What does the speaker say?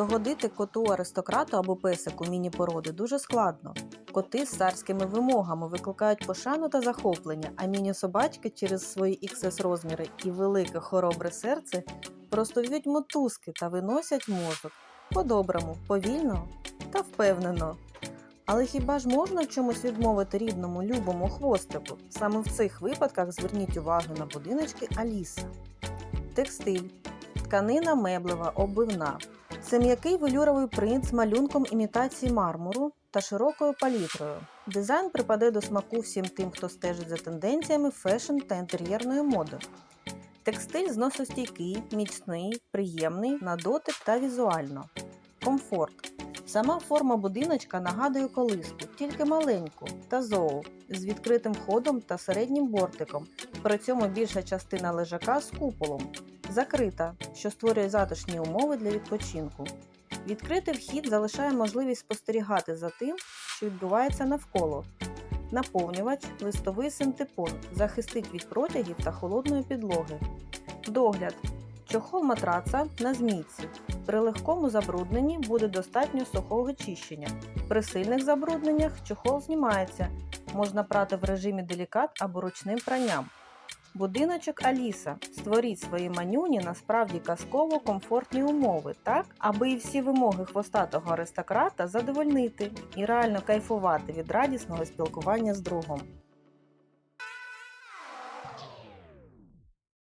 Догодити коту аристократу або песику міні-породи дуже складно. Коти з царськими вимогами викликають пошану та захоплення, а міні-собачки через свої XS розміри і велике хоробре серце просто в'ють мотузки та виносять мозок. По-доброму, повільно та впевнено. Але хіба ж можна в чомусь відмовити рідному любому хвостику? Саме в цих випадках зверніть увагу на будиночки Аліса. Текстиль, тканина меблева, оббивна. Це м'який велюровий принт з малюнком імітації мармуру та широкою палітрою. Дизайн припаде до смаку всім тим, хто стежить за тенденціями фешн та інтер'єрної моди. Текстиль зносостійкий, міцний, приємний на дотик та візуально. Комфорт. Сама форма будиночка нагадує колиску, тільки маленьку та зоу з відкритим входом та середнім бортиком. При цьому більша частина лежака з куполом, закрита, що створює затишні умови для відпочинку. Відкритий вхід залишає можливість спостерігати за тим, що відбувається навколо. Наповнювач, листовий синтепон захистить від протягів та холодної підлоги. Догляд. Чохол матраца на змійці. При легкому забрудненні буде достатньо сухого чищення. При сильних забрудненнях чохол знімається. Можна прати в режимі делікат або ручним пранням. Будиночок Аліса. Створіть свої манюні насправді казково комфортні умови, так, аби і всі вимоги хвостатого аристократа задовольнити і реально кайфувати від радісного спілкування з другом.